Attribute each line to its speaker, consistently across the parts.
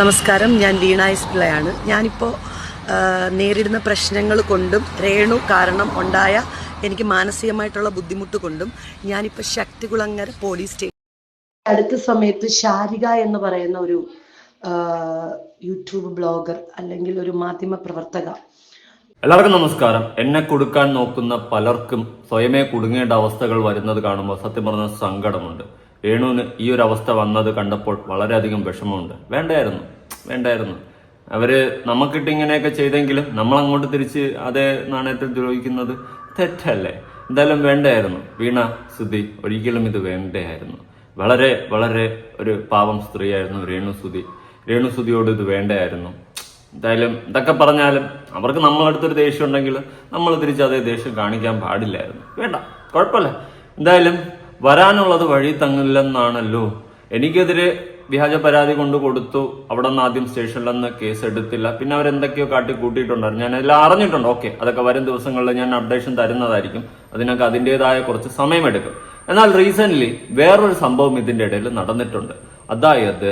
Speaker 1: നമസ്കാരം. ഞാൻ വീണ എസ് പിള്ളയാണ് ഞാനിപ്പോൾ നേരിടുന്ന പ്രശ്നങ്ങൾ കൊണ്ടും രേണു കാരണം ഉണ്ടായ എനിക്ക് മാനസികമായിട്ടുള്ള ബുദ്ധിമുട്ട് കൊണ്ടും ഞാനിപ്പോൾ ശക്തികുളങ്ങര പോലീസ് സ്റ്റേഷൻ അടുത്ത സമയത്ത് ശാരിക എന്ന് പറയുന്ന ഒരു യൂട്യൂബ് ബ്ലോഗർ അല്ലെങ്കിൽ ഒരു മാധ്യമ പ്രവർത്തക.
Speaker 2: എല്ലാവർക്കും നമസ്കാരം. എന്നെ കൊടുക്കാൻ നോക്കുന്ന പലർക്കും സ്വയമേ കുടുങ്ങേണ്ട അവസ്ഥകൾ വരുന്നത് കാണുമ്പോൾ സത്യം പറഞ്ഞ സങ്കടമുണ്ട്. രേണുവിന് ഈ ഒരു അവസ്ഥ വന്നത് കണ്ടപ്പോൾ വളരെയധികം വിഷമമുണ്ട്. വേണ്ടായിരുന്നു വേണ്ടായിരുന്നു. അവർ നമുക്കിട്ട് ഇങ്ങനെയൊക്കെ ചെയ്തെങ്കിലും നമ്മൾ അങ്ങോട്ട് തിരിച്ച് അതേ നാണയത്തിൽ ദ്രോഹിക്കുന്നത് തെറ്റല്ലേ? എന്തായാലും വേണ്ടായിരുന്നു. വീണ സുധി ഒരിക്കലും ഇത് വേണ്ടായിരുന്നു. വളരെ വളരെ ഒരു പാവം സ്ത്രീയായിരുന്നു രേണു സുധി. രേണു സുധിയോട് ഇത് വേണ്ടായിരുന്നു. എന്തായാലും ഇതൊക്കെ പറഞ്ഞാലും അവർക്ക് നമ്മളടുത്തൊരു ദേഷ്യം ഉണ്ടെങ്കിൽ നമ്മൾ തിരിച്ച് അതേ ദേഷ്യം കാണിക്കാൻ പാടില്ലായിരുന്നു. വേണ്ട കുഴപ്പമില്ല. എന്തായാലും വരാനുള്ളത് വഴി തങ്ങില്ലെന്നാണല്ലോ. എനിക്കെതിരെ വ്യാജ പരാതി കൊണ്ട് കൊടുത്തു. അവിടെ നിന്ന് ആദ്യം സ്റ്റേഷനിലൊന്ന് കേസ് എടുത്തില്ല. പിന്നെ അവരെന്തൊക്കെയോ കാട്ടി കൂട്ടിയിട്ടുണ്ടായിരുന്നു ഞാൻ എല്ലാം അറിഞ്ഞിട്ടുണ്ട്. ഓക്കെ അതൊക്കെ വരും ദിവസങ്ങളിൽ ഞാൻ അപ്ഡേഷൻ തരുന്നതായിരിക്കും. അതിനൊക്കെ അതിന്റെതായ കുറച്ച് സമയമെടുക്കും. എന്നാൽ റീസെന്റ് വേറൊരു സംഭവം ഇതിന്റെ ഇടയിൽ നടന്നിട്ടുണ്ട്. അതായത്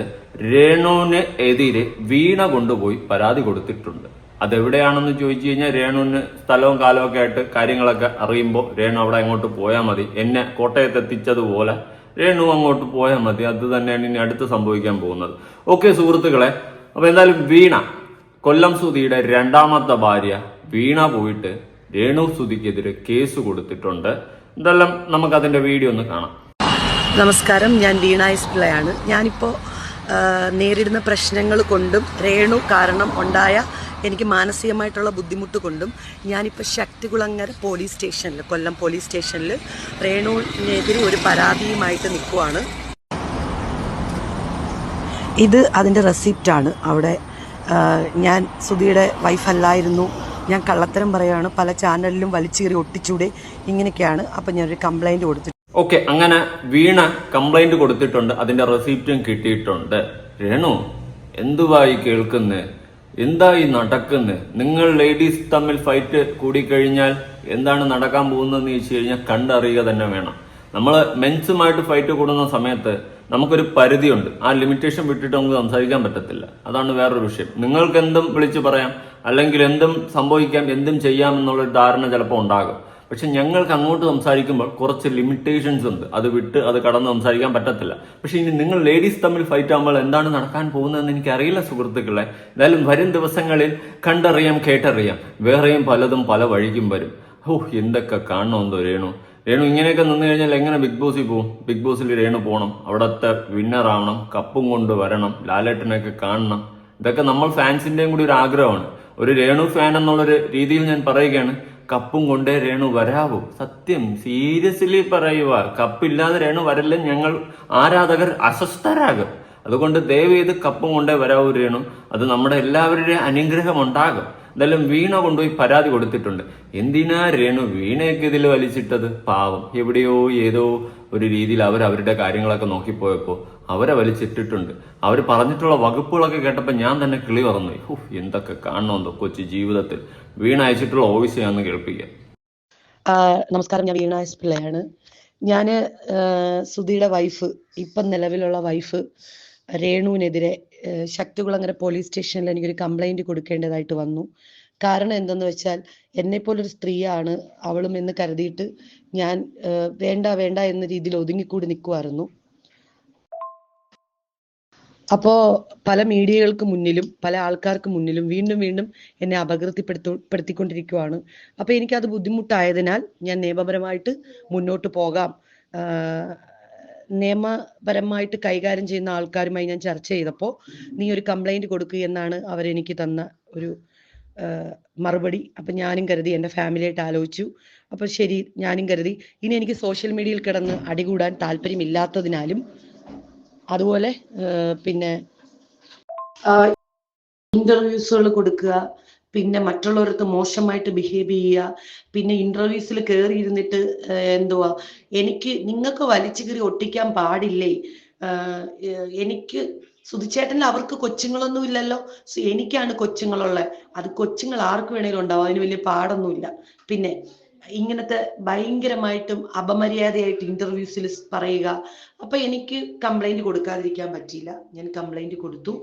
Speaker 2: രേണുവിന് എതിരെ വീണ കൊണ്ടുപോയി പരാതി കൊടുത്തിട്ടുണ്ട്. അതെവിടെയാണെന്ന് ചോദിച്ചു കഴിഞ്ഞാൽ രേണുവിന് സ്ഥലവും കാലവും ഒക്കെ ആയിട്ട് കാര്യങ്ങളൊക്കെ അറിയുമ്പോൾ രേണു അവിടെ അങ്ങോട്ട് പോയാൽ മതി. എന്നെ കോട്ടയത്ത് എത്തിച്ചതുപോലെ രേണു അങ്ങോട്ട് പോയാൽ മതി. അത് തന്നെയാണ് ഇനി അടുത്ത് സംഭവിക്കാൻ പോകുന്നത്. ഓക്കെ സുഹൃത്തുക്കളെ അപ്പൊ എന്തായാലും വീണ കൊല്ലം സുധിയുടെ രണ്ടാമത്തെ ഭാര്യ വീണ പോയിട്ട് രേണു സുധിക്കെതിരെ കേസ് കൊടുത്തിട്ടുണ്ട്. എന്തായാലും നമുക്ക് അതിന്റെ വീഡിയോ ഒന്ന് കാണാം.
Speaker 1: നമസ്കാരം ഞാൻ വീണ എസ് പിള്ളയാണ് ഞാനിപ്പോൾ നേരിടുന്ന പ്രശ്നങ്ങൾ കൊണ്ടും രേണു കാരണം ഉണ്ടായ എനിക്ക് മാനസികമായിട്ടുള്ള ബുദ്ധിമുട്ട് കൊണ്ടും ഞാനിപ്പോൾ ശക്തികുളങ്ങര പോലീസ് സ്റ്റേഷനിൽ കൊല്ലം പോലീസ് സ്റ്റേഷനിൽ രേണുവിനെതിരെ ഒരു പരാതിയുമായിട്ട് നിൽക്കുവാണ്. ഇത് അതിന്റെ റെസിപ്റ്റാണ് അവിടെ ഞാൻ സുധിയുടെ വൈഫല്ലായിരുന്നു ഞാൻ കള്ളത്തരം പറയുകയാണ് പല ചാനലിലും വലിച്ചേറി ഒട്ടിച്ചൂടെ ഇങ്ങനെയൊക്കെയാണ്. അപ്പം ഞാനൊരു കംപ്ലൈന്റ് കൊടുത്തു
Speaker 2: ഓക്കെ അങ്ങനെ വീണ കംപ്ലൈന്റ് കൊടുത്തിട്ടുണ്ട്. അതിന്റെ റെസിപ്റ്റും കിട്ടിയിട്ടുണ്ട്. രേണു എന്തുവായി കേൾക്കുന്നേ? എന്തായി നടക്കുന്നത് നിങ്ങൾ ലേഡീസ് തമ്മിൽ ഫൈറ്റ് കൂടിക്കഴിഞ്ഞാൽ എന്താണ് നടക്കാൻ പോകുന്നതെന്ന് ചോദിച്ചു കഴിഞ്ഞാൽ കണ്ടറിയുക തന്നെ വേണം. നമ്മൾ മെൻസുമായിട്ട് ഫൈറ്റ് കൂടുന്ന സമയത്ത് നമുക്കൊരു പരിധിയുണ്ട്. ആ ലിമിറ്റേഷൻ വിട്ടിട്ട് നമുക്ക് സംസാരിക്കാൻ പറ്റത്തില്ല. അതാണ് വേറൊരു വിഷയം. നിങ്ങൾക്ക് എന്തും വിളിച്ചു പറയാം. അല്ലെങ്കിൽ എന്തും സംഭവിക്കാം എന്തും ചെയ്യാം എന്നുള്ളൊരു ധാരണ ചിലപ്പോൾ ഉണ്ടാകും. പക്ഷെ ഞങ്ങൾക്ക് അങ്ങോട്ട് സംസാരിക്കുമ്പോൾ കുറച്ച് ലിമിറ്റേഷൻസ് ഉണ്ട്. അത് വിട്ട് അത് കടന്ന് സംസാരിക്കാൻ പറ്റത്തില്ല. പക്ഷെ ഇനി നിങ്ങൾ ലേഡീസ് തമ്മിൽ ഫൈറ്റ് ആകുമ്പോൾ എന്താണ് നടക്കാൻ പോകുന്നതെന്ന് എനിക്കറിയില്ല സുഹൃത്തുക്കളെ. എന്തായാലും വരും ദിവസങ്ങളിൽ കണ്ടറിയാം കേട്ടറിയാം. വേറെയും പലതും പല വഴിക്കും വരും. ഓ എന്തൊക്കെ കാണണമെന്തോ രേണു. രേണു ഇങ്ങനെയൊക്കെ നിന്ന് കഴിഞ്ഞാൽ എങ്ങനെ ബിഗ് ബോസിൽ പോകും ബിഗ് ബോസിൽ രേണു പോകണം അവിടത്തെ വിന്നർ ആവണം കപ്പും കൊണ്ട് വരണം ലാലേട്ടനൊക്കെ കാണണം. ഇതൊക്കെ നമ്മൾ ഫാൻസിന്റെയും കൂടി ഒരു ആഗ്രഹമാണ്. ഒരു രേണു ഫാൻ എന്നുള്ളൊരു രീതിയിൽ ഞാൻ പറയുകയാണ്. കപ്പും കൊണ്ടേ രേണു വരാവൂ. സത്യം സീരിയസ്ലി പറയുക കപ്പില്ലാതെ രേണു വരല്ല ഞങ്ങൾ ആരാധകർ അസ്വസ്ഥരാകും. അതുകൊണ്ട് ദയവ് ചെയ്ത് കപ്പും കൊണ്ടേ വരാവൂ രേണു. അത് നമ്മുടെ എല്ലാവരുടെയും അനുഗ്രഹം ഉണ്ടാകും എന്തായാലും വീണ കൊണ്ടുപോയി പരാതി കൊടുത്തിട്ടുണ്ട്. എന്തിനാ രേണു വീണയൊക്കെ ഇതിൽ വലിച്ചിട്ടത്? പാവം. എവിടെയോ ഏതോ ഒരു രീതിയിൽ അവർ അവരുടെ കാര്യങ്ങളൊക്കെ നോക്കിപ്പോയപ്പോൾ അവരെ വലിച്ചിട്ടിട്ടുണ്ട്. അവർ പറഞ്ഞിട്ടുള്ള വകുപ്പുകളൊക്കെ കേട്ടപ്പോൾ ഞാൻ തന്നെ കിളി പറഞ്ഞു എന്തൊക്കെ കാണണമെന്നോ കൊച്ചു ജീവിതത്തിൽ. വീണ അയച്ചിട്ടുള്ള ഓഫീസ് ഞാൻ
Speaker 1: നമസ്കാരം. ഞാൻ വീണ എസ് പിള്ളയാണ്. ഞാൻ സുധിയുടെ വൈഫ് ഇപ്പം നിലവിലുള്ള വൈഫ് രേണുവിനെതിരെ ശക്തികുളങ്ങര പോലീസ് സ്റ്റേഷനിൽ എനിക്കൊരു കംപ്ലൈന്റ് കൊടുക്കേണ്ടതായിട്ട് വന്നു. കാരണം എന്തെന്ന് വെച്ചാൽ എന്നെപ്പോലൊരു സ്ത്രീയാണ് അവളും എന്ന് കരുതിയിട്ട് ഞാൻ വേണ്ട വേണ്ട എന്ന രീതിയിൽ ഒതുങ്ങിക്കൂടി നിൽക്കുമായിരുന്നു അപ്പോ പല മീഡിയകൾക്ക് മുന്നിലും പല ആൾക്കാർക്ക് മുന്നിലും വീണ്ടും വീണ്ടും എന്നെ അപകീർത്തിപ്പെടുത്തിപ്പെടുത്തിക്കൊണ്ടിരിക്കുവാണ് അപ്പൊ എനിക്കത് ബുദ്ധിമുട്ടായതിനാൽ ഞാൻ നിയമപരമായിട്ട് മുന്നോട്ട് പോകാം. നിയമപരമായിട്ട് കൈകാര്യം ചെയ്യുന്ന ആൾക്കാരുമായി ഞാൻ ചർച്ച ചെയ്തപ്പോൾ നീ ഒരു കംപ്ലൈന്റ് കൊടുക്കുക എന്നാണ് അവരെനിക്ക് തന്ന ഒരു മറുപടി. അപ്പം ഞാനും കരുതി എന്റെ ഫാമിലിയായിട്ട് ആലോചിച്ചു. അപ്പൊ ശരി ഞാനും കരുതി. ഇനി എനിക്ക് സോഷ്യൽ മീഡിയയിൽ കിടന്ന് അടികൂടാൻ താല്പര്യമില്ലാത്തതിനാലും അതുപോലെ പിന്നെ ഇന്റർവ്യൂസുകൾ കൊടുക്കുക പിന്നെ മറ്റുള്ളവർക്ക് മോശമായിട്ട് ബിഹേവ് ചെയ്യുക. പിന്നെ ഇന്റർവ്യൂസിൽ കയറി ഇരുന്നിട്ട് എന്തുവാ എനിക്ക് നിങ്ങൾക്ക് വലിച്ചു കയറി ഒട്ടിക്കാൻ പാടില്ലേ? എനിക്ക് സുധിച്ചേട്ടന് അവർക്ക് കൊച്ചുങ്ങളൊന്നും ഇല്ലല്ലോ. സോ എനിക്കാണ് കൊച്ചുങ്ങളുള്ളത് അത് കൊച്ചുങ്ങൾ ആർക്ക് വേണേലും ഉണ്ടാവും. അതിന് വലിയ പാടൊന്നുമില്ല. പിന്നെ ഇങ്ങനത്തെ ഭയങ്കരമായിട്ടും അപമര്യാദയായിട്ട് ഇന്റർവ്യൂസിൽ പറയുക. അപ്പൊ എനിക്ക് കംപ്ലൈന്റ് കൊടുക്കാതിരിക്കാൻ പറ്റിയില്ല. ഞാൻ കംപ്ലൈന്റ് കൊടുത്തു.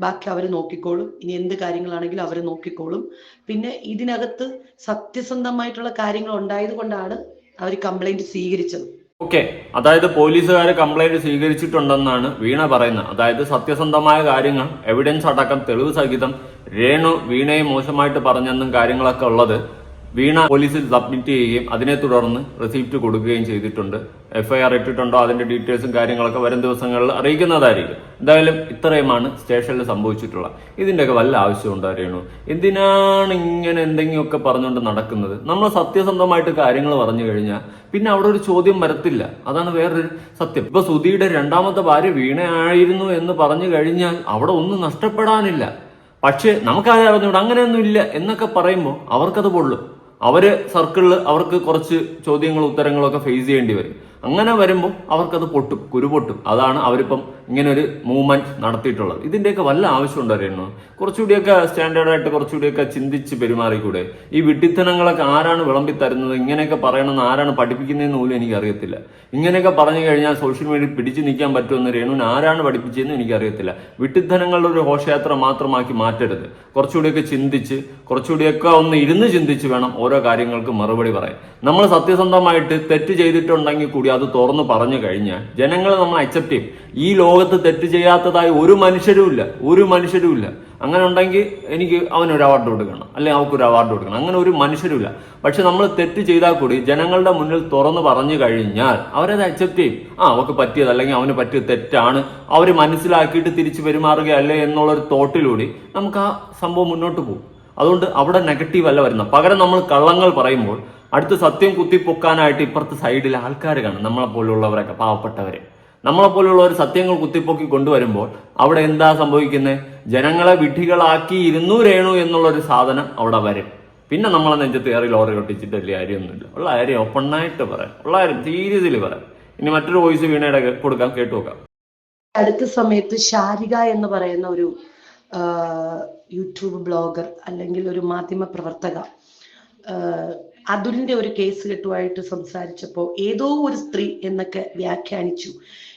Speaker 1: ബാക്കി അവർ നോക്കിക്കോളും. ഇനി എന്ത് കാര്യങ്ങളാണെങ്കിലും അവർ നോക്കിക്കോളും. പിന്നെ ഇതിനകത്ത് സത്യസന്ധമായിട്ടുള്ള കാര്യങ്ങൾ ഉണ്ടായത് കൊണ്ടാണ് അവർ കംപ്ലൈന്റ് സ്വീകരിച്ചത്.
Speaker 2: ഓക്കെ. അതായത് പോലീസുകാർ കംപ്ലൈന്റ് സ്വീകരിച്ചിട്ടുണ്ടെന്നാണ് വീണ പറയുന്നത്. അതായത് സത്യസന്ധമായ കാര്യങ്ങൾ എവിഡൻസ് അടക്കം തെളിവ് സഹിതം രേണു വീണയെ മോശമായിട്ട് പറഞ്ഞെന്നും കാര്യങ്ങളൊക്കെ ഉള്ളത് വീണ പോലീസിൽ സബ്മിറ്റ് ചെയ്യുകയും അതിനെ തുടർന്ന് റെസിപ്റ്റ് കൊടുക്കുകയും ചെയ്തിട്ടുണ്ട്. എഫ്ഐആർ ഇട്ടിട്ടുണ്ടോ? അതിന്റെ ഡീറ്റെയിൽസും കാര്യങ്ങളൊക്കെ വരും ദിവസങ്ങളിൽ അറിയിക്കുന്നതായിരിക്കും. എന്തായാലും ഇത്രയുമാണ് സ്റ്റേഷനിൽ സംഭവിച്ചിട്ടുള്ള. ഇതിന്റെയൊക്കെ വല്ല ആവശ്യമുണ്ടോ ഉണ്ടായിരുന്നു എന്തിനാണ് ഇങ്ങനെ എന്തെങ്കിലുമൊക്കെ പറഞ്ഞുകൊണ്ട് നടക്കുന്നത്? നമ്മൾ സത്യസന്ധമായിട്ട് കാര്യങ്ങൾ പറഞ്ഞു കഴിഞ്ഞാൽ പിന്നെ അവിടെ ഒരു ചോദ്യം വരത്തില്ല. അതാണ് വേറൊരു സത്യം. ഇപ്പൊ സുധിയുടെ രണ്ടാമത്തെ ഭാര്യ വീണയായിരുന്നു എന്ന് പറഞ്ഞു കഴിഞ്ഞാൽ അവിടെ ഒന്നും നഷ്ടപ്പെടാനില്ല. പക്ഷേ അങ്ങനെയൊന്നും ഇല്ല എന്നൊക്കെ പറയുമ്പോൾ അവർക്കത് പൊള്ളും. അവർ സർക്കിളിൽ അവർക്ക് കുറച്ച് ചോദ്യങ്ങളും ഉത്തരങ്ങളും ഒക്കെ ഫേസ് ചെയ്യേണ്ടി വരും. അങ്ങനെ വരുമ്പോൾ അവർക്കത് പൊട്ടും കുരു പൊട്ടും അതാണ് അവരിപ്പം ഇങ്ങനെ ഒരു മൂവ്മെന്റ് നടത്തിയിട്ടുള്ളത്. ഇതിന്റെയൊക്കെ വല്ല ആവശ്യമുണ്ടോ അറിയണോ കുറച്ചുകൂടിയൊക്കെ സ്റ്റാൻഡേർഡായിട്ട് കുറച്ചുകൂടിയൊക്കെ ചിന്തിച്ച് പെരുമാറിക്കൂടെ? ഈ വിട്ടിത്തനങ്ങളൊക്കെ ആരാണ് വിളമ്പി തരുന്നത് ഇങ്ങനെയൊക്കെ പറയണമെന്ന് ആരാണ് പഠിപ്പിക്കുന്നതെന്ന് പോലും എനിക്ക് അറിയത്തില്ല ഇങ്ങനെയൊക്കെ പറഞ്ഞു കഴിഞ്ഞാൽ സോഷ്യൽ മീഡിയയിൽ പിടിച്ചു നിൽക്കാൻ പറ്റുമെന്ന് രേണുവിന് ആരാണ് പഠിപ്പിച്ചതെന്ന് എനിക്കറിയത്തില്ല. വിട്ടിത്തനങ്ങളുടെ ഒരു ഘോഷയാത്ര മാത്രമാക്കി മാറ്റരുത്. കുറച്ചുകൂടിയൊക്കെ ചിന്തിച്ച് കുറച്ചുകൂടിയൊക്കെ ഒന്ന് ഇരുന്ന് ചിന്തിച്ച് വേണം ഓരോ കാര്യങ്ങൾക്ക് മറുപടി പറയാൻ. നമ്മൾ സത്യസന്ധമായിട്ട് തെറ്റ് ചെയ്തിട്ടുണ്ടെങ്കിൽ കൂടി അത് തുറന്നു പറഞ്ഞു കഴിഞ്ഞാൽ ജനങ്ങൾ നമ്മൾ അക്സെപ്റ്റ് ചെയ്യും. ഈ ലോകത്ത് തെറ്റ് ചെയ്യാത്തതായി ഒരു മനുഷ്യരുമില്ല ഒരു മനുഷ്യരുമില്ല അങ്ങനെ ഉണ്ടെങ്കിൽ എനിക്ക് അവനൊരു അവാർഡ് കൊടുക്കണം. അല്ലെങ്കിൽ അവൾക്കൊരു അവാർഡ് കൊടുക്കണം. അങ്ങനെ ഒരു മനുഷ്യരുമില്ല പക്ഷെ നമ്മൾ തെറ്റ് ചെയ്താൽ കൂടി ജനങ്ങളുടെ മുന്നിൽ തുറന്ന് പറഞ്ഞു കഴിഞ്ഞാൽ അവരത് അക്സെപ്റ്റ് ചെയ്യും. ആ അവർക്ക് പറ്റിയത് അല്ലെങ്കിൽ അവന് പറ്റിയത് തെറ്റാണ്. അവർ മനസ്സിലാക്കിയിട്ട് തിരിച്ചു പെരുമാറുകയല്ലേ എന്നുള്ളൊരു തോട്ടിലൂടെ നമുക്ക് ആ സംഭവം മുന്നോട്ട് പോകും. അതുകൊണ്ട് അവിടെ നെഗറ്റീവ് അല്ല വരുന്നത്. പകരം നമ്മൾ കള്ളങ്ങൾ പറയുമ്പോൾ അടുത്ത് സത്യം കുത്തിപ്പൊക്കാനായിട്ട് ഇപ്പുറത്തെ സൈഡിൽ ആൾക്കാർ കാണും. നമ്മളെ പോലുള്ളവരൊക്കെ പാവപ്പെട്ടവരെ. നമ്മളെ ഒരു സത്യങ്ങൾ കുത്തിപ്പൊക്കി കൊണ്ടുവരുമ്പോൾ അവിടെ എന്താ സംഭവിക്കുന്നത് ജനങ്ങളെ വിഡ്ഢികളാക്കി ഇരുന്നു രേണു എന്നുള്ളൊരു സാധനം അവിടെ വരും. പിന്നെ നമ്മളെ നെഞ്ചത്ത് കയറി ലോറി ഒട്ടിച്ചിട്ട് വലിയ കാര്യമൊന്നുമില്ല ഉള്ള കാര്യം ഓപ്പണായിട്ട് പറയാം. ഉള്ള കാര്യം സീരിയസിൽ പറയാം. ഇനി മറ്റൊരു വോയിസ് വീണയുടെ കൊടുക്കാൻ കേട്ടു നോക്കാം.
Speaker 1: അടുത്ത സമയത്ത് ശാരിക എന്ന് പറയുന്ന ഒരു യൂട്യൂബ് ബ്ലോഗർ അല്ലെങ്കിൽ ഒരു മാധ്യമ പ്രവർത്തക അതുലിന്റെ ഒരു കേസ് കെട്ടുമായിട്ട് സംസാരിച്ചപ്പോൾ ഏതോ ഒരു സ്ത്രീ എന്നൊക്കെ വ്യാഖ്യാനിച്ചു.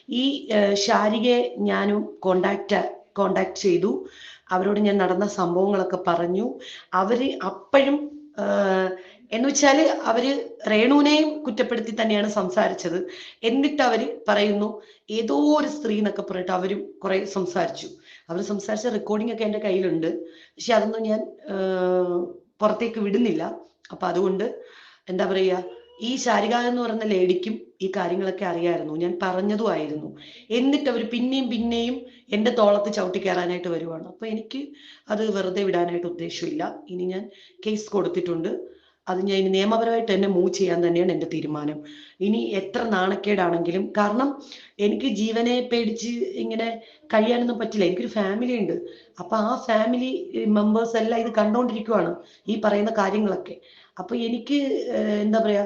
Speaker 1: ഈ ഷാരികയെ ഞാനും കോണ്ടാക്ട് കോണ്ടാക്ട് ചെയ്തു. അവരോട് ഞാൻ നടന്ന സംഭവങ്ങളൊക്കെ പറഞ്ഞു. അവർ അപ്പോഴും എന്ന് വെച്ചാൽ അവർ രേണുവിനെയും കുറ്റപ്പെടുത്തി തന്നെയാണ് സംസാരിച്ചത്. എന്നിട്ട് അവർ പറയുന്നു ഏതോ ഒരു സ്ത്രീ എന്നൊക്കെ പറഞ്ഞിട്ട് അവരും കുറെ സംസാരിച്ചു. അവർ സംസാരിച്ച റെക്കോർഡിംഗ് ഒക്കെ എന്റെ കയ്യിലുണ്ട്. പക്ഷെ അതൊന്നും ഞാൻ പുറത്തേക്ക് വിടുന്നില്ല. അപ്പൊ അതുകൊണ്ട് എന്താ പറയുക ഈ ശാരിക എന്ന് പറയുന്ന ലേഡിക്കും ഈ കാര്യങ്ങളൊക്കെ അറിയായിരുന്നു. ഞാൻ പറഞ്ഞതും ആയിരുന്നു. എന്നിട്ട് അവർ പിന്നെയും പിന്നെയും എന്റെ തോളത്ത് ചവിട്ടി കയറാനായിട്ട് വരുവാണ്. അപ്പൊ എനിക്ക് അത് വെറുതെ വിടാനായിട്ട് ഉദ്ദേശമില്ല. ഇനി ഞാൻ കേസ് കൊടുത്തിട്ടുണ്ട്. അത് ഞാൻ ഇനി നിയമപരമായിട്ട് തന്നെ മൂവ് ചെയ്യാൻ തന്നെയാണ് എന്റെ തീരുമാനം. ഇനി എത്ര നാണക്കേടാണെങ്കിലും കാരണം എനിക്ക് ജീവനെ പേടിച്ച് ഇങ്ങനെ കഴിയാനൊന്നും പറ്റില്ല. എനിക്കൊരു ഫാമിലി ഉണ്ട്. അപ്പൊ ആ ഫാമിലി മെമ്പേഴ്സ് എല്ലാം ഇത് കണ്ടുകൊണ്ടിരിക്കുവാണ് ഈ പറയുന്ന കാര്യങ്ങളൊക്കെ. അപ്പൊ എനിക്ക് എന്താ പറയാ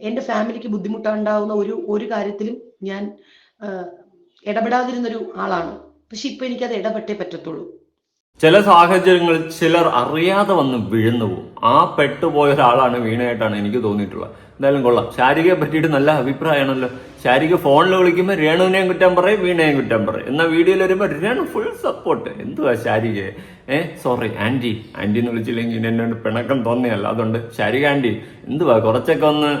Speaker 1: എന്റെ ഫാമിലിക്ക് ബുദ്ധിമുട്ടുണ്ടാവുന്ന ഒരു ഒരു കാര്യത്തിലും ഞാൻ ഇടപെടാതിരുന്നൊരു ആളാണ്. പക്ഷെ ഇപ്പൊ എനിക്കത് ഇടപെട്ടേ പറ്റത്തുള്ളൂ.
Speaker 2: ചില സാഹചര്യങ്ങളിൽ ചിലർ അറിയാതെ വന്ന് വീഴുന്നു പോകും ആ പെട്ടുപോയ ഒരാളാണ് വീണയായിട്ടാണ് എനിക്ക് തോന്നിയിട്ടുള്ളത്. എന്തായാലും കൊള്ളാം. ശാരികയെ പറ്റിയിട്ട് നല്ല അഭിപ്രായമാണല്ലോ. ശാരിക ഫോണിൽ വിളിക്കുമ്പോൾ രേണുവിനെയും കുറ്റം പറയും വീണയും കുറ്റം പറയും. എന്നാൽ വീഡിയോയിൽ വരുമ്പോൾ രേണു ഫുൾ സപ്പോർട്ട് എന്തുവാ ശാരികയെ? ഏ സോറി ആന്റി. ആന്റി എന്ന് വിളിച്ചില്ലെങ്കിൽ എന്നോട് പിണക്കം തോന്നിയല്ല. അതുകൊണ്ട് ശാരിക ആന്റി എന്തുവാ? കുറച്ചൊക്കെ ഒന്ന്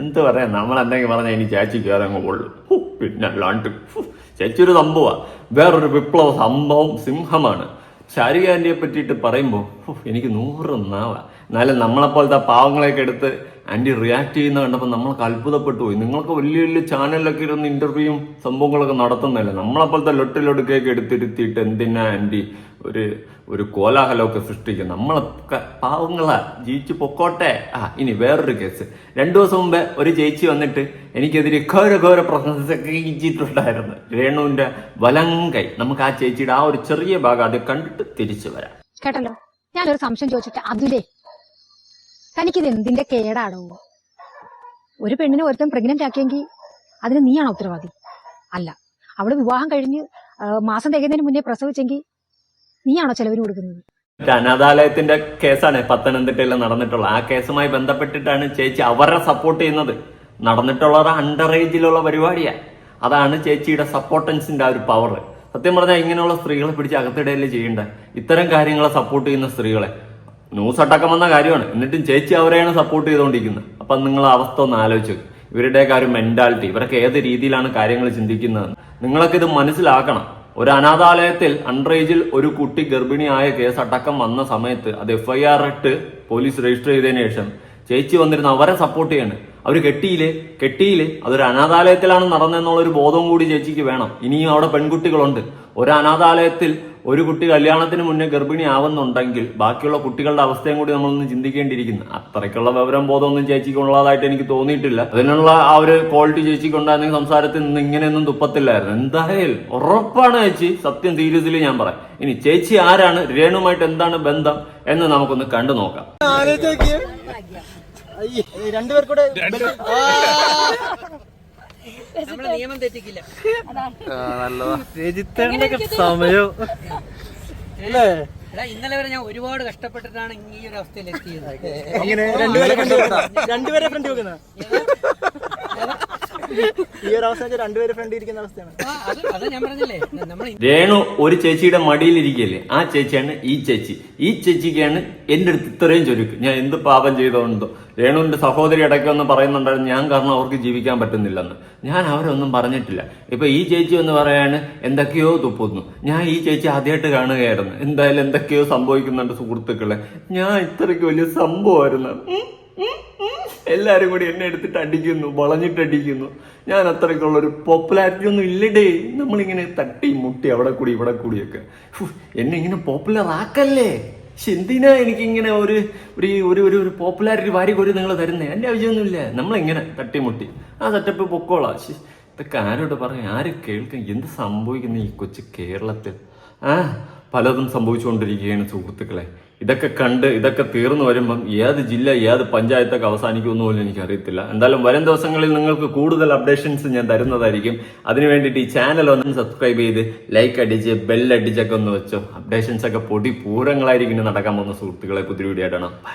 Speaker 2: എന്ത് പറയാം നമ്മൾ എന്തെങ്കിലും പറഞ്ഞാൽ ഇനി ചാച്ചി കയറങ്ങ് കൊള്ളു. ഹു, പിന്നെ അല്ലാണ്ട് ഹു, ചേച്ചി ഒരു സംഭവമാണ് വേറൊരു വിപ്ലവ സംഭവം സിംഹമാണ്. ശാരിക ആന്റിയെ പറ്റിയിട്ട് പറയുമ്പോൾ എനിക്ക് നൂറ് നാവ. എന്നാലും നമ്മളെപ്പോലത്തെ പാവങ്ങളെയൊക്കെ എടുത്ത് ആന്റി റിയാക്ട് ചെയ്യുന്ന കണ്ടപ്പോൾ നമ്മൾക്ക് അത്ഭുതപ്പെട്ടു പോയി. നിങ്ങൾക്ക് വലിയ വലിയ ചാനലിലൊക്കെ ഇരുന്ന് ഇന്റർവ്യൂയും സംഭവങ്ങളൊക്കെ നടത്തുന്നതല്ലേ? നമ്മളെപ്പോലത്തെ ലൊട്ടിലൊടുക്കൊക്കെ എടുത്തിരുത്തിയിട്ട് എന്തിനാ ആന്റി ഒരു ഒരു കോലാഹലമൊക്കെ സൃഷ്ടിക്കും നമ്മളൊക്കെ പാവങ്ങളാ. ജീവിച്ചു പൊക്കോട്ടെ. ആ ഇനി വേറൊരു കേസ് രണ്ടു ദിവസം മുമ്പേ ഒരു ചേച്ചി വന്നിട്ട് എനിക്കെതിരെ ഘോര ഘോര പ്രശംസയൊക്കെ ഇച്ചിട്ടുണ്ടായിരുന്നു രേണുവിന്റെ വലങ്കൈ നമുക്ക് ആ ചേച്ചിയുടെ ആ ഒരു ചെറിയ ഭാഗം അത് കണ്ടിട്ട് തിരിച്ചു വരാം.
Speaker 3: കേട്ടല്ലോ? ഞാനൊരു സംശയം ചോദിച്ചിട്ട് അതുലേ തനിക്കിത് എന്തിന്റെ കേടാണോ ഒരു പെണ്ണിനെ ഒരുത്തൻ പ്രഗ്നന്റ് ആക്കിയെങ്കിൽ അതിന് നീയാണ് ഉത്തരവാദി? അല്ല അവൾ വിവാഹം കഴിഞ്ഞ് മാസം തികയുന്നതിന് മുന്നേ പ്രസവിച്ചെങ്കിൽ നീയാണോ ചെലവിന് കൊടുക്കുന്നത്?
Speaker 2: അനാഥാലയത്തിന്റെ കേസാണ് പത്തനംതിട്ടയിൽ നടന്നിട്ടുള്ള ആ കേസുമായി ബന്ധപ്പെട്ടിട്ടാണ് ചേച്ചി അവരെ സപ്പോർട്ട് ചെയ്യുന്നത്. നടന്നിട്ടുള്ളത് അണ്ടർ ഏജിലുള്ള പരിപാടിയാ. അതാണ് ചേച്ചിയുടെ സപ്പോർട്ടൻസിന്റെ ആ ഒരു പവർ സത്യം പറഞ്ഞാൽ ഇങ്ങനെയുള്ള സ്ത്രീകളെ പിടിച്ച് അകത്തിടയിൽ ചെയ്യേണ്ട? ഇത്തരം കാര്യങ്ങളെ സപ്പോർട്ട് ചെയ്യുന്ന സ്ത്രീകളെ. ന്യൂസ് അടക്കം വന്ന കാര്യമാണ്. എന്നിട്ടും ചേച്ചി അവരെയാണ് സപ്പോർട്ട് ചെയ്തുകൊണ്ടിരിക്കുന്നത് അപ്പൊ നിങ്ങൾ അവസ്ഥ ഒന്ന് ആലോചിച്ചു. ഇവരുടെയൊക്കെ ഒരു മെന്റാലിറ്റി ഇവരൊക്കെ ഏത് രീതിയിലാണ് കാര്യങ്ങൾ ചിന്തിക്കുന്നത് നിങ്ങളൊക്കെ ഇത് മനസ്സിലാക്കണം. ഒരു അനാഥാലയത്തിൽ അണ്ടർ ഏജിൽ ഒരു കുട്ടി ഗർഭിണിയായ കേസ് അടക്കം വന്ന സമയത്ത് അത് എഫ്ഐആർ ഇട്ട് പോലീസ് രജിസ്റ്റർ ചെയ്തതിനു ശേഷം ചേച്ചി വന്നിരുന്ന അവരെ സപ്പോർട്ട് ചെയ്യാണ്. അവർ കെട്ടിയില്ലേ? കെട്ടിയില്ലേ? അതൊരു അനാഥാലയത്തിലാണ് നടന്നതെന്നുള്ള ഒരു ബോധവും കൂടി ചേച്ചിക്ക് വേണം. ഇനിയും അവിടെ പെൺകുട്ടികളുണ്ട്. ഒരു അനാഥാലയത്തിൽ ഒരു കുട്ടി കല്യാണത്തിന് മുന്നേ ഗർഭിണി ആവുന്നുണ്ടെങ്കിൽ ബാക്കിയുള്ള കുട്ടികളുടെ അവസ്ഥയും കൂടി നമ്മളൊന്ന് ചിന്തിക്കേണ്ടിയിരിക്കുന്നു. അത്രയ്ക്കുള്ള വിവരം ബോധമൊന്നും ചേച്ചിക്ക് ഉള്ളതായിട്ട് എനിക്ക് തോന്നിയിട്ടില്ല. അതിനുള്ള ആ ഒരു ക്വാളിറ്റി ചേച്ചിക്ക് ഉണ്ടായിരുന്നെങ്കിൽ സംസാരത്തിൽ നിന്ന് ഇങ്ങനെയൊന്നും തുപ്പത്തില്ലായിരുന്നു. എന്തായാലും ഉറപ്പാണ് ചേച്ചി. സത്യം സീരിയസ്ലി ഞാൻ പറയാം. ഇനി ചേച്ചി ആരാണ് രേണുമായിട്ട് എന്താണ് ബന്ധം എന്ന് നമുക്കൊന്ന് കണ്ടു നോക്കാം.
Speaker 4: രണ്ടുപേർക്കൂടെ
Speaker 5: നമ്മൾ നിയമം തെറ്റിക്കില്ല.
Speaker 4: രജിത്തേണ്ട സമയം. അല്ലേ?
Speaker 5: എടാ ഇന്നലെ വരെ ഞാൻ ഒരുപാട് കഷ്ടപ്പെട്ടിട്ടാണ് ഈ ഒരു അവസ്ഥയിൽ എത്തിയത്
Speaker 4: രണ്ടുപേരെ ഫ്രണ്ട് വെക്കുന്ന? ഈ ഒരു അവസ്ഥ രണ്ടുപേര് ഫ്രണ്ട് ഇരിക്കുന്ന അവസ്ഥയാണ്.
Speaker 5: ആ, അത് അത് ഞാൻ പറഞ്ഞില്ലേ നമ്മൾ
Speaker 2: രേണു ഒരു ചേച്ചിയുടെ മടിയിലിരിക്കല്ലേ ആ ചേച്ചിയാണ് ഈ ചേച്ചി. ഈ ചേച്ചിക്കാണ് എന്റെ അടുത്ത് ഇത്രയും ചുരുക്ക്. ഞാൻ എന്ത് പാപം ചെയ്തോണ്ടോ? രേണുവിന്റെ സഹോദരി ഇടയ്ക്ക് ഒന്ന് പറയുന്നുണ്ടായിരുന്നു. ഞാൻ കാരണം അവർക്ക് ജീവിക്കാൻ പറ്റുന്നില്ലെന്ന്. ഞാൻ അവരൊന്നും പറഞ്ഞിട്ടില്ല. ഇപ്പൊ ഈ ചേച്ചി എന്ന് പറയാണ് എന്തൊക്കെയോ തുപ്പുന്നു. ഞാൻ ഈ ചേച്ചി ആദ്യമായിട്ട് കാണുകയായിരുന്നു. എന്തായാലും എന്തൊക്കെയോ സംഭവിക്കുന്നുണ്ട് സുഹൃത്തുക്കളെ. ഞാൻ ഇത്രയ്ക്ക് വലിയ സംഭവമായിരുന്നു. എല്ലാരും കൂടി എന്നെ എടുത്തിട്ട് അടിക്കുന്നു വളഞ്ഞിട്ട് അടിക്കുന്നു. ഞാൻ അത്രയ്ക്കുള്ള ഒരു പോപ്പുലാരിറ്റി ഒന്നും ഇല്ലടേ നമ്മളിങ്ങനെ തട്ടി മുട്ടി അവിടെ കൂടി ഇവിടെ കൂടിയൊക്കെ എന്നെ ഇങ്ങനെ പോപ്പുലർ ആക്കല്ലേ? പക്ഷെ എന്തിനാ എനിക്കിങ്ങനെ ഒരു ഒരു ഒരു ഒരു ഒരു പോപ്പുലാരിറ്റി വാരി കോരി നിങ്ങൾ തരുന്നേ? എന്റെ ആവശ്യമൊന്നുമില്ല. നമ്മളിങ്ങനെ തട്ടിമുട്ടി ആ സെറ്റപ്പ് പൊക്കോളാം. ഇതൊക്കെ ആരോട് പറയാം? ആര് കേൾക്കും? എന്ത് സംഭവിക്കുന്നു ഈ കൊച്ചു കേരളത്തിൽ? ആ പലതും സംഭവിച്ചുകൊണ്ടിരിക്കുകയാണ് സുഹൃത്തുക്കളെ. ഇതൊക്കെ കണ്ട് ഇതൊക്കെ തീർന്നു വരുമ്പം ഏത് ജില്ല ഏത് പഞ്ചായത്തൊക്കെ അവസാനിക്കുമെന്ന് പോലും എനിക്കറിയത്തില്ല. എന്തായാലും വരും ദിവസങ്ങളിൽ നിങ്ങൾക്ക് കൂടുതൽ അപ്ഡേഷൻസ് ഞാൻ തരുന്നതായിരിക്കും. അതിനു വേണ്ടിയിട്ട് ഈ ചാനൽ ഒന്ന് സബ്സ്ക്രൈബ് ചെയ്ത് ലൈക്ക് അടിച്ച് ബെല്ലടിച്ചൊക്കെ ഒന്ന് വെച്ചോ. അപ്ഡേഷൻസ് ഒക്കെ പൊടി പൂരങ്ങളായിരിക്കും നടക്കാൻ പോകുന്ന സുഹൃത്തുക്കളെ പുതിയ വീഡിയോ ആയിട്ടാണ് ബൈ